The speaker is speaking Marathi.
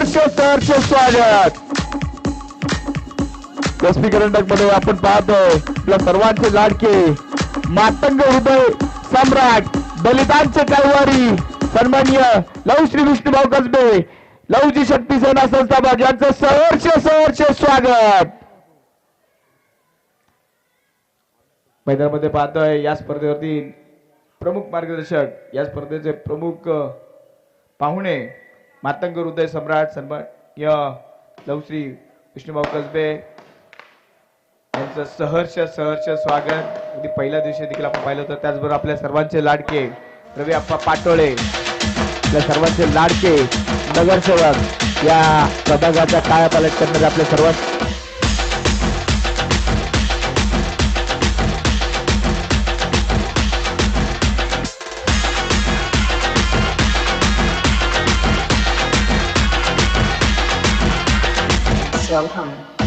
सहर्ष सहर्ष स्वागत. एसपी करंडकमध्ये आपण पाहतोय आपल्या सर्वांचे लाडके मातंग हृदय सम्राट दलितांचे कैवारी सन्माननीय लव श्री विष्णुभाऊ कसबे लवजी शक्ती सेना संस्थापक यांचं सहर्ष सहर्ष स्वागत. मैदानामध्ये पाहतोय या स्पर्धेवरती प्रमुख मार्गदर्शक या स्पर्धेचे प्रमुख पाहुणे मातंग हृदय सम्राट सन्माननीय लवश्री विष्णुभाऊ कसबे यांचं सहर्ष सहर्ष स्वागत. अगदी पहिल्या दिवशी देखील आपण पाहिलं होतं. त्याचबरोबर आपल्या सर्वांचे लाडके रवी आप्पा पाटोळे आपल्या सर्वांचे लाडके नगरसेवक या प्रभागाच्या काया पालट करणारे आपल्या सर्वांचे Welcome.